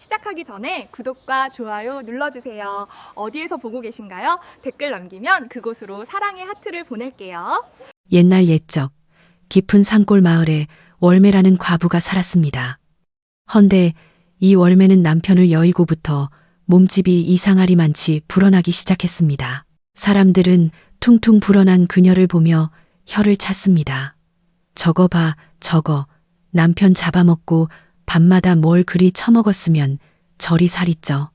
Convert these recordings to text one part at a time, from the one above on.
시작하기 전에 구독과 좋아요 눌러주세요. 어디에서 보고 계신가요? 댓글 남기면 그곳으로 사랑의 하트를 보낼게요. 옛날 옛적 깊은 산골 마을에 월매라는 과부가 살았습니다. 헌데 이 월매는 남편을 여의고부터 몸집이 이상하리만치 불어나기 시작했습니다. 사람들은 퉁퉁 불어난 그녀를 보며 혀를 찼습니다. 저거 봐, 저거. 남편 잡아먹고 밤마다 뭘 그리 처먹었으면 저리 살있죠.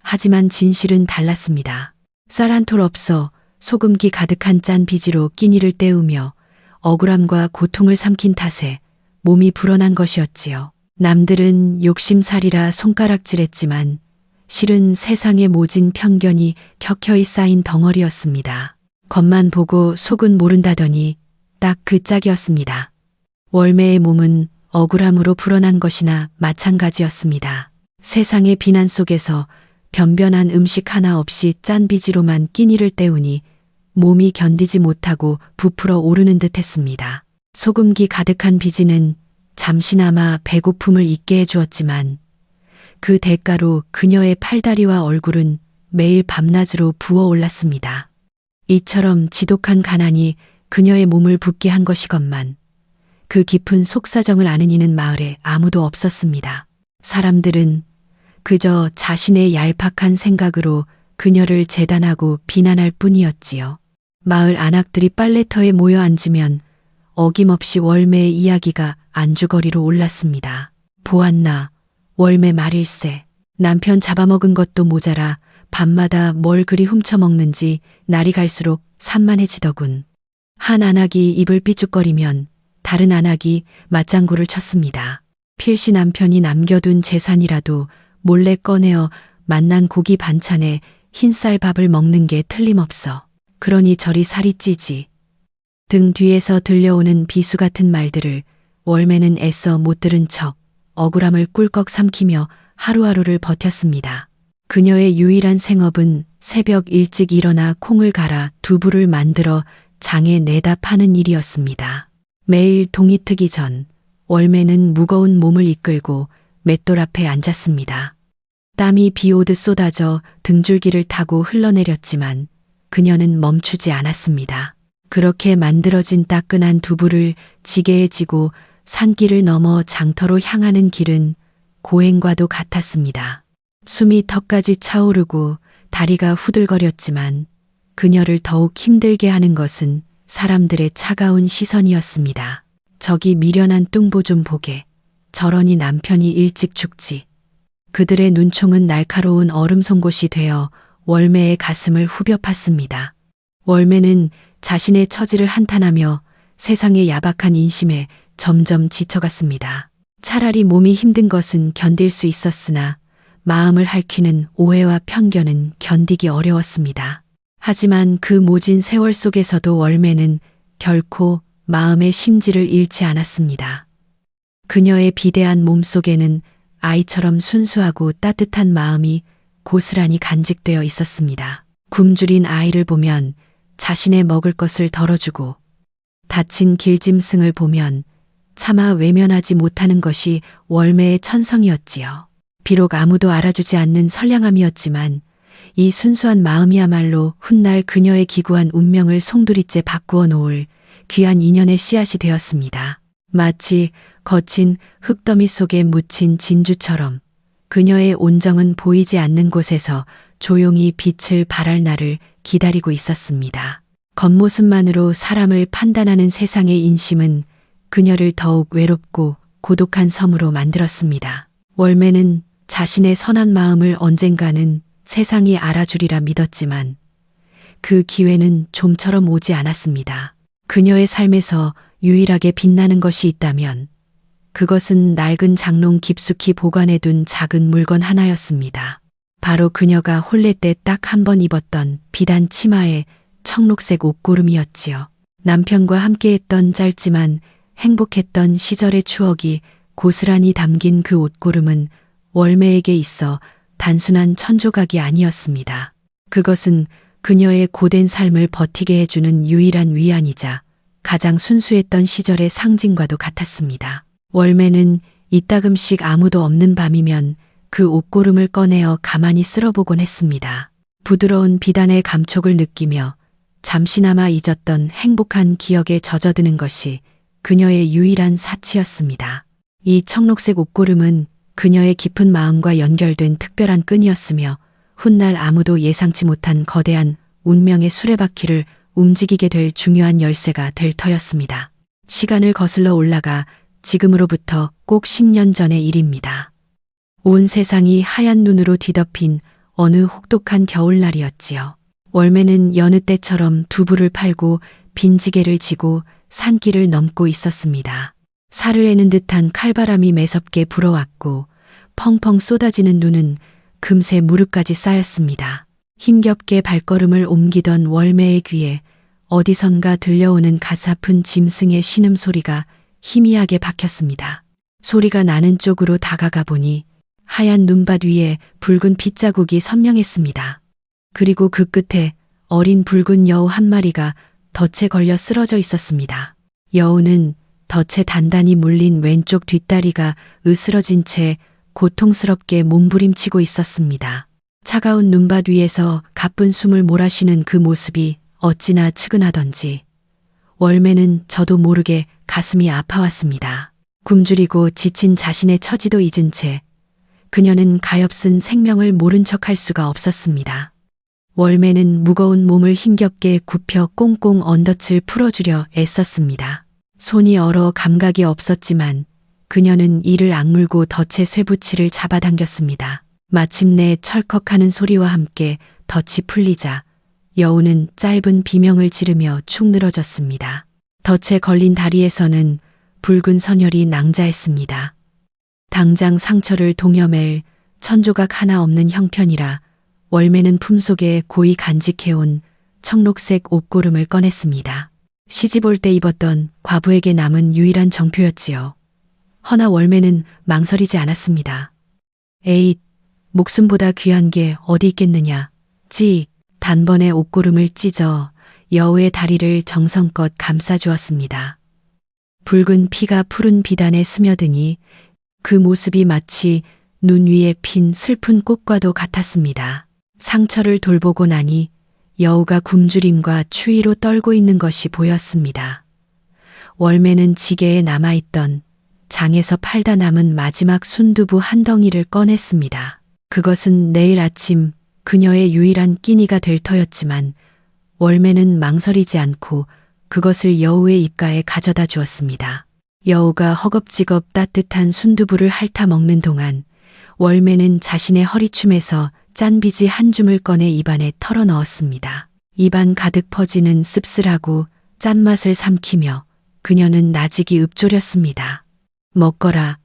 하지만 진실은 달랐습니다. 쌀 한 톨 없어 소금기 가득한 짠 비지로 끼니를 때우며 억울함과 고통을 삼킨 탓에 몸이 불어난 것이었지요. 남들은 욕심살이라 손가락질했지만 실은 세상에 모진 편견이 켜켜이 쌓인 덩어리였습니다. 겉만 보고 속은 모른다더니 딱 그 짝이었습니다. 월매의 몸은 억울함으로 불어난 것이나 마찬가지였습니다. 세상의 비난 속에서 변변한 음식 하나 없이 짠 비지로만 끼니를 때우니 몸이 견디지 못하고 부풀어 오르는 듯 했습니다. 소금기 가득한 비지는 잠시나마 배고픔을 잊게 해주었지만 그 대가로 그녀의 팔다리와 얼굴은 매일 밤낮으로 부어올랐습니다. 이처럼 지독한 가난이 그녀의 몸을 붓게 한 것이건만 그 깊은 속사정을 아는 이는 마을에 아무도 없었습니다. 사람들은 그저 자신의 얄팍한 생각으로 그녀를 재단하고 비난할 뿐이었지요. 마을 안악들이 빨래터에 모여 앉으면 어김없이 월매의 이야기가 안주거리로 올랐습니다. 보았나, 월매 말일세. 남편 잡아먹은 것도 모자라 밤마다 뭘 그리 훔쳐먹는지 날이 갈수록 산만해지더군. 한 안악이 입을 삐죽거리면 다른 안악이 맞장구를 쳤습니다. 필시 남편이 남겨둔 재산이라도 몰래 꺼내어 만난 고기 반찬에 흰쌀밥을 먹는 게 틀림없어. 그러니 저리 살이 찌지. 등 뒤에서 들려오는 비수 같은 말들을 월매는 애써 못 들은 척 억울함을 꿀꺽 삼키며 하루하루를 버텼습니다. 그녀의 유일한 생업은 새벽 일찍 일어나 콩을 갈아 두부를 만들어 장에 내다 파는 일이었습니다. 매일 동이 트기 전 월매는 무거운 몸을 이끌고 맷돌 앞에 앉았습니다. 땀이 비 오듯 쏟아져 등줄기를 타고 흘러내렸지만 그녀는 멈추지 않았습니다. 그렇게 만들어진 따끈한 두부를 지게에 지고 산길을 넘어 장터로 향하는 길은 고행과도 같았습니다. 숨이 턱까지 차오르고 다리가 후들거렸지만 그녀를 더욱 힘들게 하는 것은 사람들의 차가운 시선이었습니다. 저기 미련한 뚱보 좀 보게. 저러니 남편이 일찍 죽지. 그들의 눈총은 날카로운 얼음 송곳이 되어 월매의 가슴을 후벼 팠습니다. 월매는 자신의 처지를 한탄하며 세상의 야박한 인심에 점점 지쳐갔습니다. 차라리 몸이 힘든 것은 견딜 수 있었으나 마음을 핥히는 오해와 편견은 견디기 어려웠습니다. 하지만 그 모진 세월 속에서도 월매는 결코 마음의 심지를 잃지 않았습니다. 그녀의 비대한 몸 속에는 아이처럼 순수하고 따뜻한 마음이 고스란히 간직되어 있었습니다. 굶주린 아이를 보면 자신의 먹을 것을 덜어주고 다친 길짐승을 보면 차마 외면하지 못하는 것이 월매의 천성이었지요. 비록 아무도 알아주지 않는 선량함이었지만 이 순수한 마음이야말로 훗날 그녀의 기구한 운명을 송두리째 바꾸어 놓을 귀한 인연의 씨앗이 되었습니다. 마치 거친 흙더미 속에 묻힌 진주처럼 그녀의 온정은 보이지 않는 곳에서 조용히 빛을 발할 날을 기다리고 있었습니다. 겉모습만으로 사람을 판단하는 세상의 인심은 그녀를 더욱 외롭고 고독한 섬으로 만들었습니다. 월매는 자신의 선한 마음을 언젠가는 세상이 알아주리라 믿었지만 그 기회는 좀처럼 오지 않았습니다. 그녀의 삶에서 유일하게 빛나는 것이 있다면 그것은 낡은 장롱 깊숙이 보관해둔 작은 물건 하나였습니다. 바로 그녀가 혼례 때딱 한 번 입었던 비단 치마의 청록색 옷고름이었지요. 남편과 함께했던 짧지만 행복했던 시절의 추억이 고스란히 담긴 그 옷고름은 월매에게 있어 단순한 천조각이 아니었습니다. 그것은 그녀의 고된 삶을 버티게 해주는 유일한 위안이자 가장 순수했던 시절의 상징과도 같았습니다. 월매는 이따금씩 아무도 없는 밤이면 그 옷고름을 꺼내어 가만히 쓸어보곤 했습니다. 부드러운 비단의 감촉을 느끼며 잠시나마 잊었던 행복한 기억에 젖어드는 것이 그녀의 유일한 사치였습니다. 이 청록색 옷고름은 그녀의 깊은 마음과 연결된 특별한 끈이었으며 훗날 아무도 예상치 못한 거대한 운명의 수레바퀴를 움직이게 될 중요한 열쇠가 될 터였습니다. 시간을 거슬러 올라가 지금으로부터 꼭 10년 전의 일입니다. 온 세상이 하얀 눈으로 뒤덮인 어느 혹독한 겨울날이었지요. 월매는 여느 때처럼 두부를 팔고 빈지게를 지고 산길을 넘고 있었습니다. 살을 애는 듯한 칼바람이 매섭게 불어왔고 펑펑 쏟아지는 눈은 금세 무릎까지 쌓였습니다. 힘겹게 발걸음을 옮기던 월매의 귀에 어디선가 들려오는 가사픈 짐승의 신음소리가 희미하게 박혔습니다. 소리가 나는 쪽으로 다가가 보니 하얀 눈밭 위에 붉은 빗자국이 선명했습니다. 그리고 그 끝에 어린 붉은 여우 한 마리가 덫에 걸려 쓰러져 있었습니다. 여우는 덫에 단단히 물린 왼쪽 뒷다리가 으스러진 채 고통스럽게 몸부림치고 있었습니다. 차가운 눈밭 위에서 가쁜 숨을 몰아쉬는 그 모습이 어찌나 측은하던지 월매는 저도 모르게 가슴이 아파왔습니다. 굶주리고 지친 자신의 처지도 잊은 채 그녀는 가엾은 생명을 모른 척할 수가 없었습니다. 월매는 무거운 몸을 힘겹게 굽혀 꽁꽁 언덧을 풀어주려 애썼습니다. 손이 얼어 감각이 없었지만 그녀는 이를 악물고 덫의 쇠붙이를 잡아당겼습니다. 마침내 철컥하는 소리와 함께 덫이 풀리자 여우는 짧은 비명을 지르며 축 늘어졌습니다. 덫에 걸린 다리에서는 붉은 선혈이 낭자했습니다. 당장 상처를 동여맬 천조각 하나 없는 형편이라 월매는 품속에 고이 간직해온 청록색 옷고름을 꺼냈습니다. 시집 올 때 입었던 과부에게 남은 유일한 정표였지요. 허나 월매는 망설이지 않았습니다. 에잇, 목숨보다 귀한 게 어디 있겠느냐. 찌, 단번에 옷고름을 찢어 여우의 다리를 정성껏 감싸주었습니다. 붉은 피가 푸른 비단에 스며드니 그 모습이 마치 눈 위에 핀 슬픈 꽃과도 같았습니다. 상처를 돌보고 나니 여우가 굶주림과 추위로 떨고 있는 것이 보였습니다. 월매는 지게에 남아있던 장에서 팔다 남은 마지막 순두부 한 덩이를 꺼냈습니다. 그것은 내일 아침 그녀의 유일한 끼니가 될 터였지만 월매는 망설이지 않고 그것을 여우의 입가에 가져다 주었습니다. 여우가 허겁지겁 따뜻한 순두부를 핥아 먹는 동안 월매는 자신의 허리춤에서 짠비지 한 줌을 꺼내 입안에 털어 넣었습니다. 입안 가득 퍼지는 씁쓸하고 짠맛을 삼키며 그녀는 나직이 읊조렸습니다. 먹거라.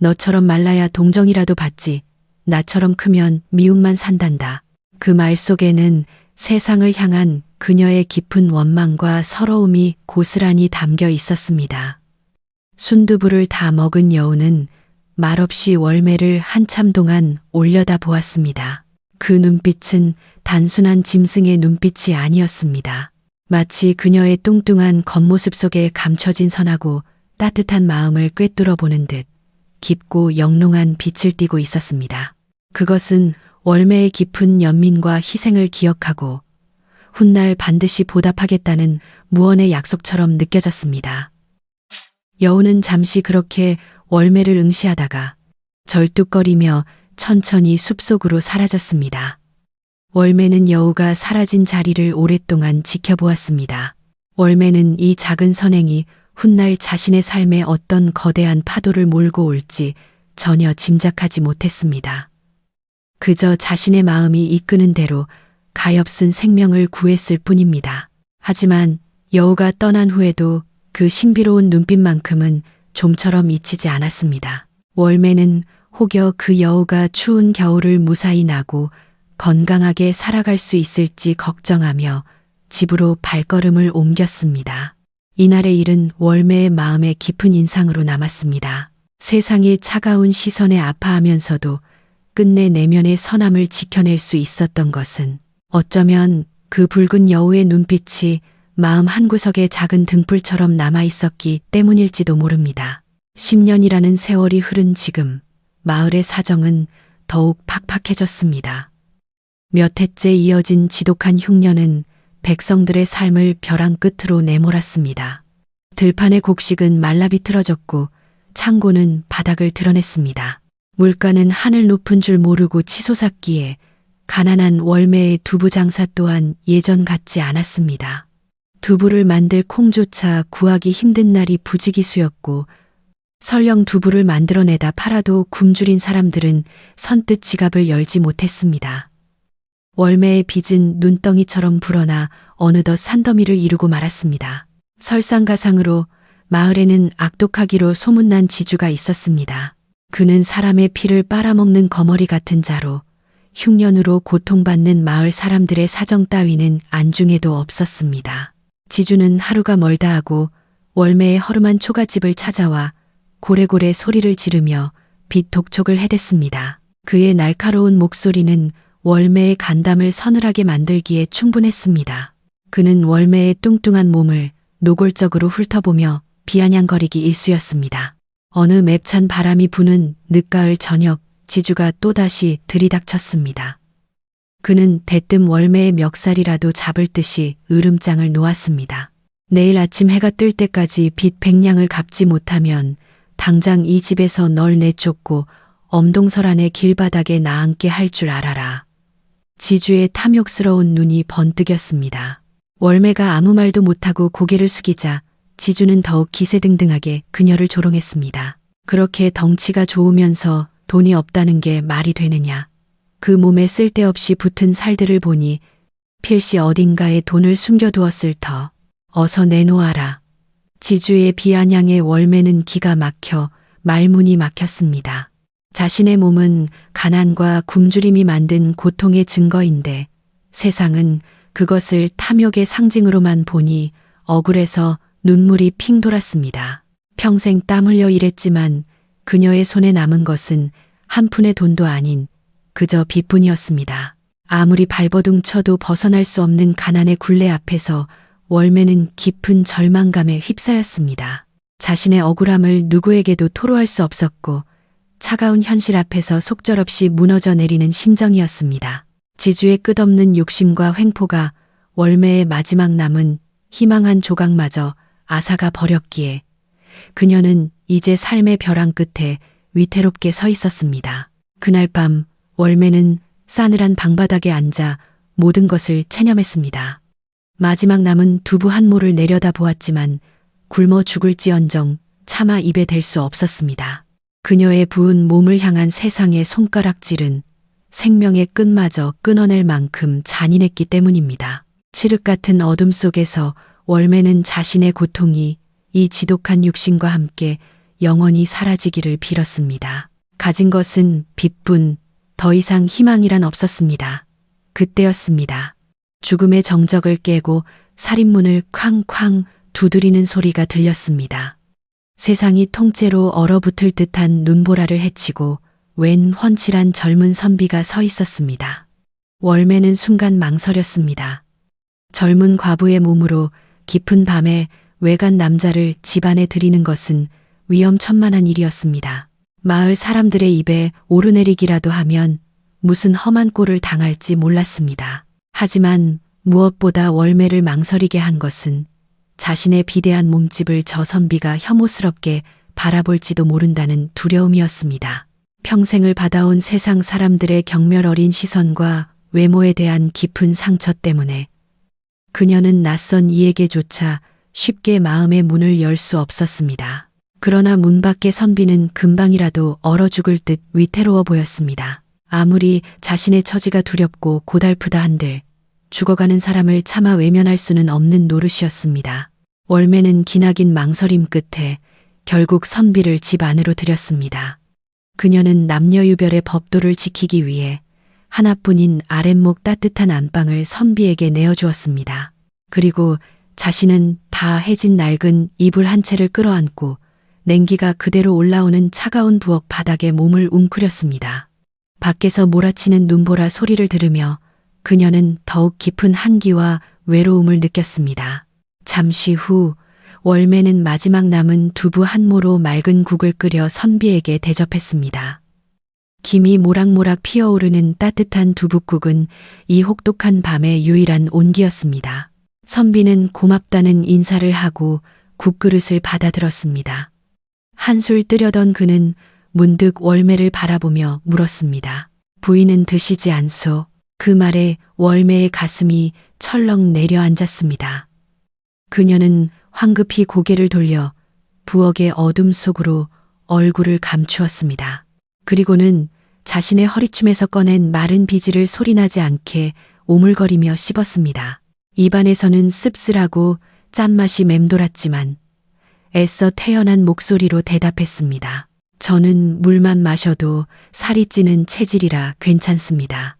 너처럼 말라야 동정이라도 받지. 나처럼 크면 미움만 산단다. 그 말 속에는 세상을 향한 그녀의 깊은 원망과 서러움이 고스란히 담겨 있었습니다. 순두부를 다 먹은 여우는 말없이 월매를 한참 동안 올려다 보았습니다. 그 눈빛은 단순한 짐승의 눈빛이 아니었습니다. 마치 그녀의 뚱뚱한 겉모습 속에 감춰진 선하고 따뜻한 마음을 꿰뚫어 보는 듯 깊고 영롱한 빛을 띠고 있었습니다. 그것은 월매의 깊은 연민과 희생을 기억하고 훗날 반드시 보답하겠다는 무언의 약속처럼 느껴졌습니다. 여우는 잠시 그렇게 월매를 응시하다가 절뚝거리며 천천히 숲속으로 사라졌습니다. 월매는 여우가 사라진 자리를 오랫동안 지켜보았습니다. 월매는 이 작은 선행이 훗날 자신의 삶에 어떤 거대한 파도를 몰고 올지 전혀 짐작하지 못했습니다. 그저 자신의 마음이 이끄는 대로 가엾은 생명을 구했을 뿐입니다. 하지만 여우가 떠난 후에도 그 신비로운 눈빛만큼은 좀처럼 잊히지 않았습니다. 월매는 혹여 그 여우가 추운 겨울을 무사히 나고 건강하게 살아갈 수 있을지 걱정하며 집으로 발걸음을 옮겼습니다. 이날의 일은 월매의 마음에 깊은 인상으로 남았습니다. 세상의 차가운 시선에 아파하면서도 끝내 내면의 선함을 지켜낼 수 있었던 것은 어쩌면 그 붉은 여우의 눈빛이 마음 한구석에 작은 등불처럼 남아 있었기 때문일지도 모릅니다. 10년이라는 세월이 흐른 지금 마을의 사정은 더욱 팍팍해졌습니다. 몇 해째 이어진 지독한 흉년은 백성들의 삶을 벼랑 끝으로 내몰았습니다. 들판의 곡식은 말라 비틀어졌고 창고는 바닥을 드러냈습니다. 물가는 하늘 높은 줄 모르고 치솟았기에 가난한 월매의 두부 장사 또한 예전 같지 않았습니다. 두부를 만들 콩조차 구하기 힘든 날이 부지기수였고 설령 두부를 만들어내다 팔아도 굶주린 사람들은 선뜻 지갑을 열지 못했습니다. 월매의 빚은 눈덩이처럼 불어나 어느덧 산더미를 이루고 말았습니다. 설상가상으로 마을에는 악독하기로 소문난 지주가 있었습니다. 그는 사람의 피를 빨아먹는 거머리 같은 자로 흉년으로 고통받는 마을 사람들의 사정 따위는 안중에도 없었습니다. 지주는 하루가 멀다 하고 월매의 허름한 초가집을 찾아와 고래고래 소리를 지르며 빚 독촉을 해댔습니다. 그의 날카로운 목소리는 월매의 간담을 서늘하게 만들기에 충분했습니다. 그는 월매의 뚱뚱한 몸을 노골적으로 훑어보며 비아냥거리기 일쑤였습니다. 어느 맵찬 바람이 부는 늦가을 저녁 지주가 또다시 들이닥쳤습니다. 그는 대뜸 월매의 멱살이라도 잡을 듯이 으름장을 놓았습니다. 내일 아침 해가 뜰 때까지 빚 백냥을 갚지 못하면 당장 이 집에서 널 내쫓고 엄동설 안의 길바닥에 나앉게 할 줄 알아라. 지주의 탐욕스러운 눈이 번뜩였습니다. 월매가 아무 말도 못하고 고개를 숙이자 지주는 더욱 기세등등하게 그녀를 조롱했습니다. 그렇게 덩치가 좋으면서 돈이 없다는 게 말이 되느냐. 그 몸에 쓸데없이 붙은 살들을 보니 필시 어딘가에 돈을 숨겨두었을 터. 어서 내놓아라. 지주의 비아냥의 월매는 기가 막혀 말문이 막혔습니다. 자신의 몸은 가난과 굶주림이 만든 고통의 증거인데 세상은 그것을 탐욕의 상징으로만 보니 억울해서 눈물이 핑 돌았습니다. 평생 땀 흘려 일했지만 그녀의 손에 남은 것은 한 푼의 돈도 아닌 그저 빚뿐이었습니다. 아무리 발버둥 쳐도 벗어날 수 없는 가난의 굴레 앞에서 월매는 깊은 절망감에 휩싸였습니다. 자신의 억울함을 누구에게도 토로할 수 없었고 차가운 현실 앞에서 속절없이 무너져 내리는 심정이었습니다. 지주의 끝없는 욕심과 횡포가 월매의 마지막 남은 희망한 조각마저 아사가 버렸기에 그녀는 이제 삶의 벼랑 끝에 위태롭게 서 있었습니다. 그날 밤 월매는 싸늘한 방바닥에 앉아 모든 것을 체념했습니다. 마지막 남은 두부 한 모를 내려다 보았지만 굶어 죽을지언정 차마 입에 댈 수 없었습니다. 그녀의 부은 몸을 향한 세상의 손가락질은 생명의 끝마저 끊어낼 만큼 잔인했기 때문입니다. 칠흑 같은 어둠 속에서 월매는 자신의 고통이 이 지독한 육신과 함께 영원히 사라지기를 빌었습니다. 가진 것은 빚뿐 더 이상 희망이란 없었습니다. 그때였습니다. 죽음의 정적을 깨고 살인문을 쾅쾅 두드리는 소리가 들렸습니다. 세상이 통째로 얼어붙을 듯한 눈보라를 헤치고 웬 훤칠한 젊은 선비가 서 있었습니다. 월매는 순간 망설였습니다. 젊은 과부의 몸으로 깊은 밤에 외간 남자를 집안에 들이는 것은 위험천만한 일이었습니다. 마을 사람들의 입에 오르내리기라도 하면 무슨 험한 꼴을 당할지 몰랐습니다. 하지만 무엇보다 월매를 망설이게 한 것은 자신의 비대한 몸집을 저 선비가 혐오스럽게 바라볼지도 모른다는 두려움이었습니다. 평생을 받아온 세상 사람들의 경멸 어린 시선과 외모에 대한 깊은 상처 때문에 그녀는 낯선 이에게조차 쉽게 마음의 문을 열 수 없었습니다. 그러나 문 밖의 선비는 금방이라도 얼어 죽을 듯 위태로워 보였습니다. 아무리 자신의 처지가 두렵고 고달프다 한들 죽어가는 사람을 차마 외면할 수는 없는 노릇이었습니다. 월매는 기나긴 망설임 끝에 결국 선비를 집 안으로 들였습니다. 그녀는 남녀유별의 법도를 지키기 위해 하나뿐인 아랫목 따뜻한 안방을 선비에게 내어주었습니다. 그리고 자신은 다 해진 낡은 이불 한 채를 끌어안고 냉기가 그대로 올라오는 차가운 부엌 바닥에 몸을 웅크렸습니다. 밖에서 몰아치는 눈보라 소리를 들으며 그녀는 더욱 깊은 한기와 외로움을 느꼈습니다. 잠시 후 월매는 마지막 남은 두부 한 모로 맑은 국을 끓여 선비에게 대접했습니다. 김이 모락모락 피어오르는 따뜻한 두부국은 이 혹독한 밤의 유일한 온기였습니다. 선비는 고맙다는 인사를 하고 국그릇을 받아들었습니다. 한술 뜨려던 그는 문득 월매를 바라보며 물었습니다. 부인은 드시지 않소. 그 말에 월매의 가슴이 철렁 내려앉았습니다. 그녀는 황급히 고개를 돌려 부엌의 어둠 속으로 얼굴을 감추었습니다. 그리고는 자신의 허리춤에서 꺼낸 마른 비지를 소리나지 않게 오물거리며 씹었습니다. 입안에서는 씁쓸하고 짠맛이 맴돌았지만 애써 태연한 목소리로 대답했습니다. 저는 물만 마셔도 살이 찌는 체질이라 괜찮습니다.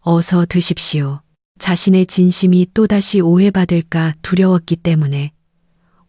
어서 드십시오. 자신의 진심이 또다시 오해받을까 두려웠기 때문에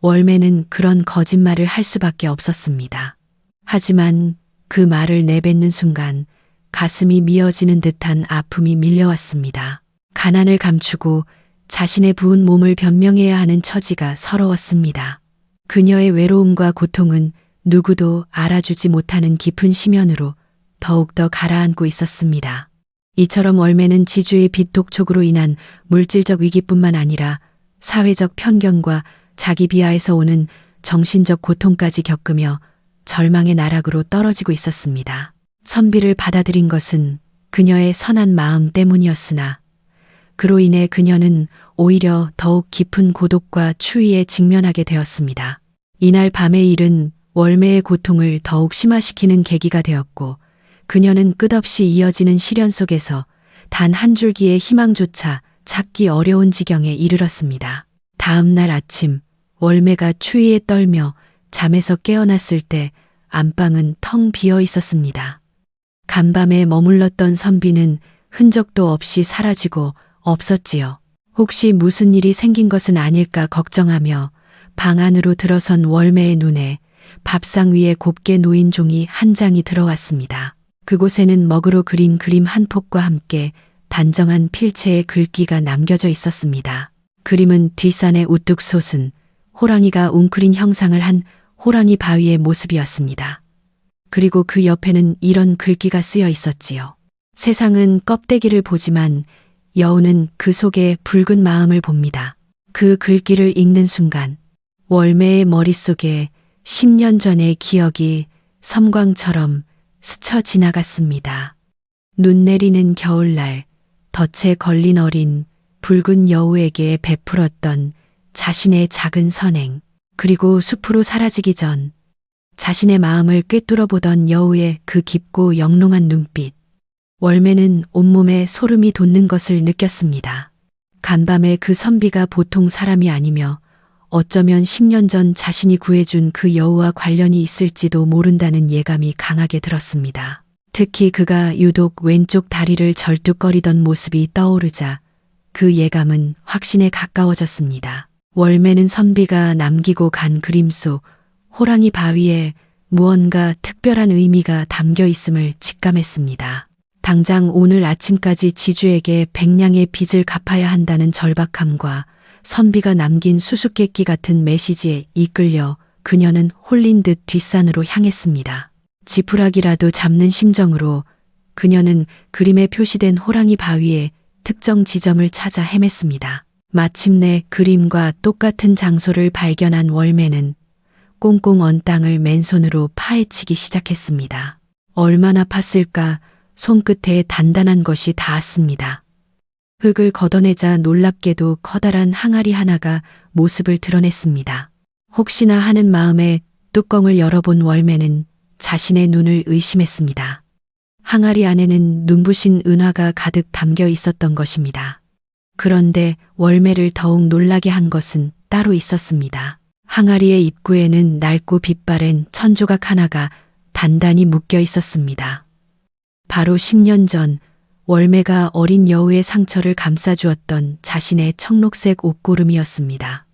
월매는 그런 거짓말을 할 수밖에 없었습니다. 하지만 그 말을 내뱉는 순간 가슴이 미어지는 듯한 아픔이 밀려왔습니다. 가난을 감추고 자신의 부은 몸을 변명해야 하는 처지가 서러웠습니다. 그녀의 외로움과 고통은 누구도 알아주지 못하는 깊은 심연으로 더욱더 가라앉고 있었습니다. 이처럼 월매는 지주의 빚 독촉으로 인한 물질적 위기뿐만 아니라 사회적 편견과 자기 비하에서 오는 정신적 고통까지 겪으며 절망의 나락으로 떨어지고 있었습니다. 선비를 받아들인 것은 그녀의 선한 마음 때문이었으나 그로 인해 그녀는 오히려 더욱 깊은 고독과 추위에 직면하게 되었습니다. 이날 밤의 일은 월매의 고통을 더욱 심화시키는 계기가 되었고 그녀는 끝없이 이어지는 시련 속에서 단 한 줄기의 희망조차 찾기 어려운 지경에 이르렀습니다. 다음 날 아침 월매가 추위에 떨며 잠에서 깨어났을 때 안방은 텅 비어 있었습니다. 간밤에 머물렀던 선비는 흔적도 없이 사라지고 없었지요. 혹시 무슨 일이 생긴 것은 아닐까 걱정하며 방 안으로 들어선 월매의 눈에 밥상 위에 곱게 놓인 종이 한 장이 들어왔습니다. 그곳에는 먹으로 그린 그림 한 폭과 함께 단정한 필체의 글귀가 남겨져 있었습니다. 그림은 뒷산에 우뚝 솟은 호랑이가 웅크린 형상을 한 호랑이 바위의 모습이었습니다. 그리고 그 옆에는 이런 글귀가 쓰여 있었지요. 세상은 껍데기를 보지만 여우는 그 속에 붉은 마음을 봅니다. 그 글귀를 읽는 순간 월매의 머릿속에 10년 전의 기억이 섬광처럼 스쳐 지나갔습니다. 눈 내리는 겨울날 덫에 걸린 어린 붉은 여우에게 베풀었던 자신의 작은 선행, 그리고 숲으로 사라지기 전 자신의 마음을 꿰뚫어 보던 여우의 그 깊고 영롱한 눈빛. 월매는 온몸에 소름이 돋는 것을 느꼈습니다. 간밤에 그 선비가 보통 사람이 아니며 어쩌면 10년 전 자신이 구해준 그 여우와 관련이 있을지도 모른다는 예감이 강하게 들었습니다. 특히 그가 유독 왼쪽 다리를 절뚝거리던 모습이 떠오르자 그 예감은 확신에 가까워졌습니다. 월매는 선비가 남기고 간 그림 속 호랑이 바위에 무언가 특별한 의미가 담겨 있음을 직감했습니다. 당장 오늘 아침까지 지주에게 백냥의 빚을 갚아야 한다는 절박함과 선비가 남긴 수수께끼 같은 메시지에 이끌려 그녀는 홀린 듯 뒷산으로 향했습니다. 지푸라기라도 잡는 심정으로 그녀는 그림에 표시된 호랑이 바위에 특정 지점을 찾아 헤맸습니다. 마침내 그림과 똑같은 장소를 발견한 월매는 꽁꽁 언 땅을 맨손으로 파헤치기 시작했습니다. 얼마나 팠을까 손끝에 단단한 것이 닿았습니다. 흙을 걷어내자 놀랍게도 커다란 항아리 하나가 모습을 드러냈습니다. 혹시나 하는 마음에 뚜껑을 열어본 월매는 자신의 눈을 의심했습니다. 항아리 안에는 눈부신 은화가 가득 담겨 있었던 것입니다. 그런데 월매를 더욱 놀라게 한 것은 따로 있었습니다. 항아리의 입구에는 낡고 빛바랜 천조각 하나가 단단히 묶여 있었습니다. 바로 10년 전 월매가 어린 여우의 상처를 감싸주었던 자신의 청록색 옷고름이었습니다.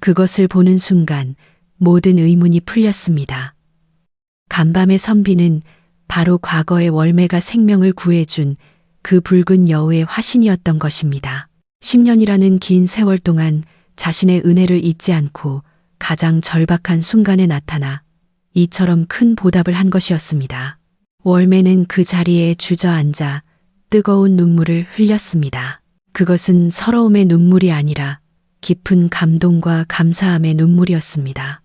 그것을 보는 순간 모든 의문이 풀렸습니다. 간밤의 선비는 바로 과거의 월매가 생명을 구해준 그 붉은 여우의 화신이었던 것입니다. 10년이라는 긴 세월 동안 자신의 은혜를 잊지 않고 가장 절박한 순간에 나타나 이처럼 큰 보답을 한 것이었습니다. 월매는 그 자리에 주저앉아 뜨거운 눈물을 흘렸습니다. 그것은 서러움의 눈물이 아니라 깊은 감동과 감사함의 눈물이었습니다.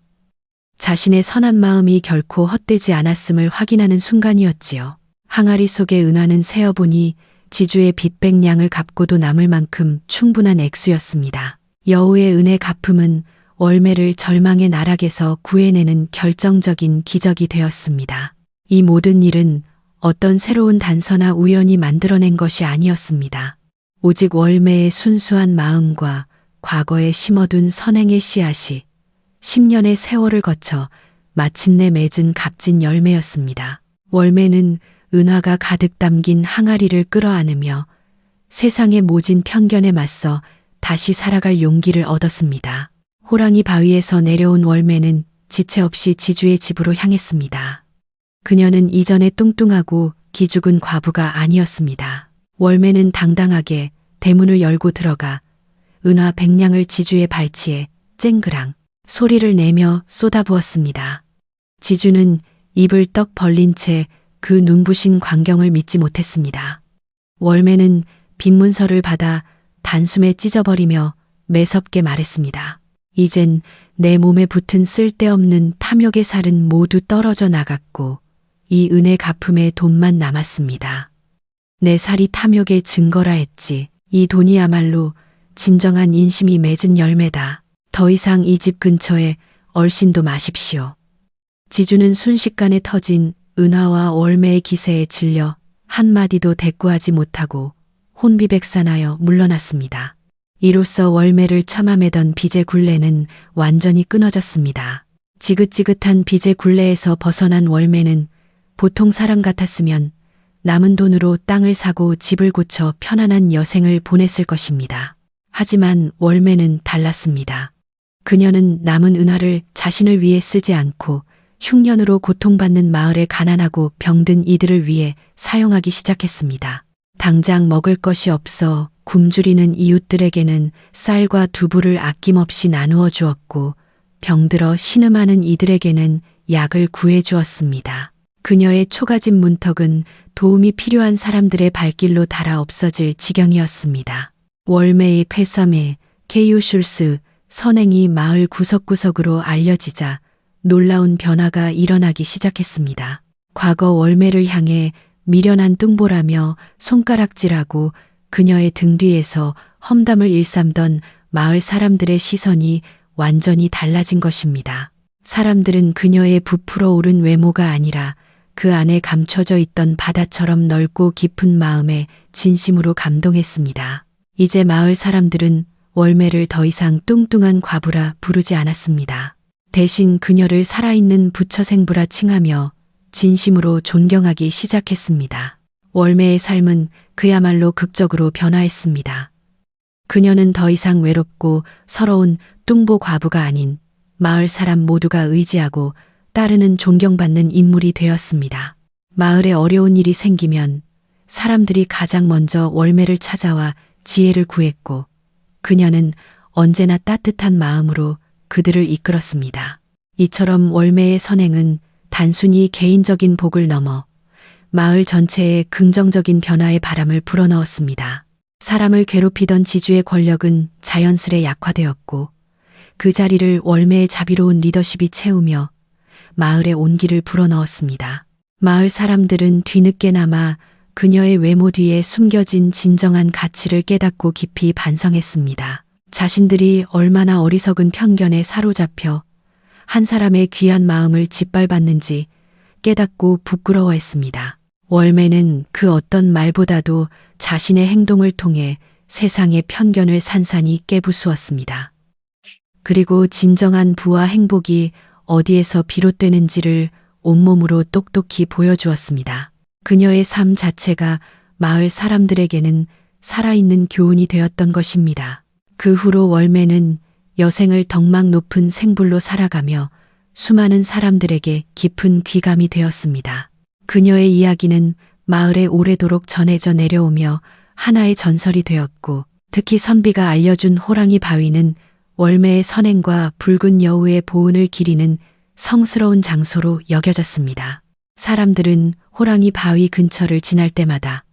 자신의 선한 마음이 결코 헛되지 않았음을 확인하는 순간이었지요. 항아리 속에 은하는 세어보니 지주의 빚백냥을 갚고도 남을 만큼 충분한 액수였습니다. 여우의 은혜 갚음은 월매를 절망의 나락에서 구해내는 결정적인 기적이 되었습니다. 이 모든 일은 어떤 새로운 단서나 우연히 만들어낸 것이 아니었습니다. 오직 월매의 순수한 마음과 과거에 심어둔 선행의 씨앗이 10년의 세월을 거쳐 마침내 맺은 값진 열매였습니다. 월매는 은화가 가득 담긴 항아리를 끌어안으며 세상의 모진 편견에 맞서 다시 살아갈 용기를 얻었습니다. 호랑이 바위에서 내려온 월매는 지체 없이 지주의 집으로 향했습니다. 그녀는 이전에 뚱뚱하고 기죽은 과부가 아니었습니다. 월매는 당당하게 대문을 열고 들어가 은화 백냥을 지주의 발치에 쨍그랑 소리를 내며 쏟아부었습니다. 지주는 입을 떡 벌린 채 그 눈부신 광경을 믿지 못했습니다. 월매는 빈문서를 받아 단숨에 찢어버리며 매섭게 말했습니다. 이젠 내 몸에 붙은 쓸데없는 탐욕의 살은 모두 떨어져 나갔고 이 은혜 갚음에 돈만 남았습니다. 내 살이 탐욕의 증거라 했지. 이 돈이야말로 진정한 인심이 맺은 열매다. 더 이상 이 집 근처에 얼씬도 마십시오. 지주는 순식간에 터진 은하와 월매의 기세에 질려 한마디도 대꾸하지 못하고 혼비백산하여 물러났습니다. 이로써 월매를 참아매던 빚의 굴레는 완전히 끊어졌습니다. 지긋지긋한 빚의 굴레에서 벗어난 월매는 보통 사람 같았으면 남은 돈으로 땅을 사고 집을 고쳐 편안한 여생을 보냈을 것입니다. 하지만 월매는 달랐습니다. 그녀는 남은 은하를 자신을 위해 쓰지 않고 흉년으로 고통받는 마을의 가난하고 병든 이들을 위해 사용하기 시작했습니다. 당장 먹을 것이 없어 굶주리는 이웃들에게는 쌀과 두부를 아낌없이 나누어 주었고 병들어 신음하는 이들에게는 약을 구해 주었습니다. 그녀의 초가집 문턱은 도움이 필요한 사람들의 발길로 닳아 없어질 지경이었습니다. 월메이 페서메, 케이오 슐스, 선행이 마을 구석구석으로 알려지자 놀라운 변화가 일어나기 시작했습니다. 과거 월매를 향해 미련한 뚱보라며 손가락질하고 그녀의 등 뒤에서 험담을 일삼던 마을 사람들의 시선이 완전히 달라진 것입니다. 사람들은 그녀의 부풀어 오른 외모가 아니라 그 안에 감춰져 있던 바다처럼 넓고 깊은 마음에 진심으로 감동했습니다. 이제 마을 사람들은 월매를 더 이상 뚱뚱한 과부라 부르지 않았습니다. 대신 그녀를 살아있는 부처생부라 칭하며 진심으로 존경하기 시작했습니다. 월매의 삶은 그야말로 극적으로 변화했습니다. 그녀는 더 이상 외롭고 서러운 뚱보 과부가 아닌 마을 사람 모두가 의지하고 따르는 존경받는 인물이 되었습니다. 마을에 어려운 일이 생기면 사람들이 가장 먼저 월매를 찾아와 지혜를 구했고 그녀는 언제나 따뜻한 마음으로 그들을 이끌었습니다. 이처럼 월매의 선행은 단순히 개인적인 복을 넘어 마을 전체에 긍정적인 변화의 바람을 불어넣었습니다. 사람을 괴롭히던 지주의 권력은 자연스레 약화되었고 그 자리를 월매의 자비로운 리더십이 채우며 마을의 온기를 불어넣었습니다. 마을 사람들은 뒤늦게나마 그녀의 외모 뒤에 숨겨진 진정한 가치를 깨닫고 깊이 반성했습니다. 자신들이 얼마나 어리석은 편견에 사로잡혀 한 사람의 귀한 마음을 짓밟았는지 깨닫고 부끄러워했습니다. 월매는 그 어떤 말보다도 자신의 행동을 통해 세상의 편견을 산산이 깨부수었습니다. 그리고 진정한 부와 행복이 어디에서 비롯되는지를 온몸으로 똑똑히 보여주었습니다. 그녀의 삶 자체가 마을 사람들에게는 살아있는 교훈이 되었던 것입니다. 그 후로 월매는 여생을 덕망 높은 생불로 살아가며 수많은 사람들에게 깊은 귀감이 되었습니다. 그녀의 이야기는 마을에 오래도록 전해져 내려오며 하나의 전설이 되었고 특히 선비가 알려준 호랑이 바위는 월매의 선행과 붉은 여우의 보은을 기리는 성스러운 장소로 여겨졌습니다. 사람들은 호랑이 바위 근처를 지날 때마다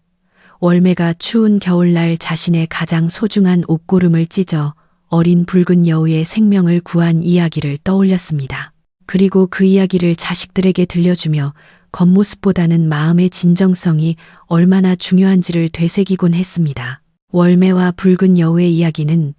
월매가 추운 겨울날 자신의 가장 소중한 옷고름을 찢어 어린 붉은 여우의 생명을 구한 이야기를 떠올렸습니다. 그리고 그 이야기를 자식들에게 들려주며 겉모습보다는 마음의 진정성이 얼마나 중요한지를 되새기곤 했습니다. 월매와 붉은 여우의 이야기는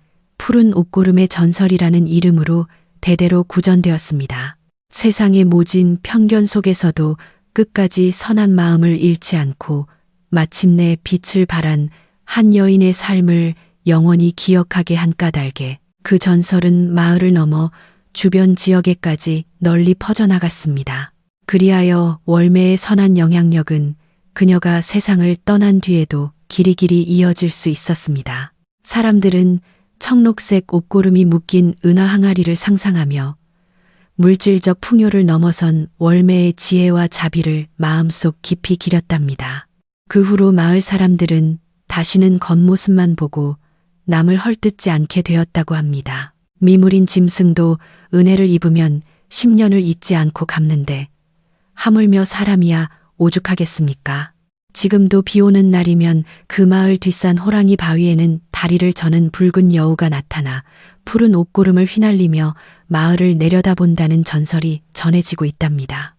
푸른 옷고름의 전설이라는 이름으로 대대로 구전되었습니다. 세상의 모진 편견 속에서도 끝까지 선한 마음을 잃지 않고 마침내 빛을 발한 한 여인의 삶을 영원히 기억하게 한 까닭에 그 전설은 마을을 넘어 주변 지역에까지 널리 퍼져나갔습니다. 그리하여 월매의 선한 영향력은 그녀가 세상을 떠난 뒤에도 길이길이 이어질 수 있었습니다. 사람들은 청록색 옷고름이 묶인 은하 항아리를 상상하며 물질적 풍요를 넘어선 월매의 지혜와 자비를 마음속 깊이 기렸답니다. 그 후로 마을 사람들은 다시는 겉모습만 보고 남을 헐뜯지 않게 되었다고 합니다. 미물인 짐승도 은혜를 입으면 10년을 잊지 않고 갚는데 하물며 사람이야 오죽하겠습니까? 지금도 비 오는 날이면 그 마을 뒷산 호랑이 바위에는 다리를 저는 붉은 여우가 나타나 푸른 옷고름을 휘날리며 마을을 내려다본다는 전설이 전해지고 있답니다.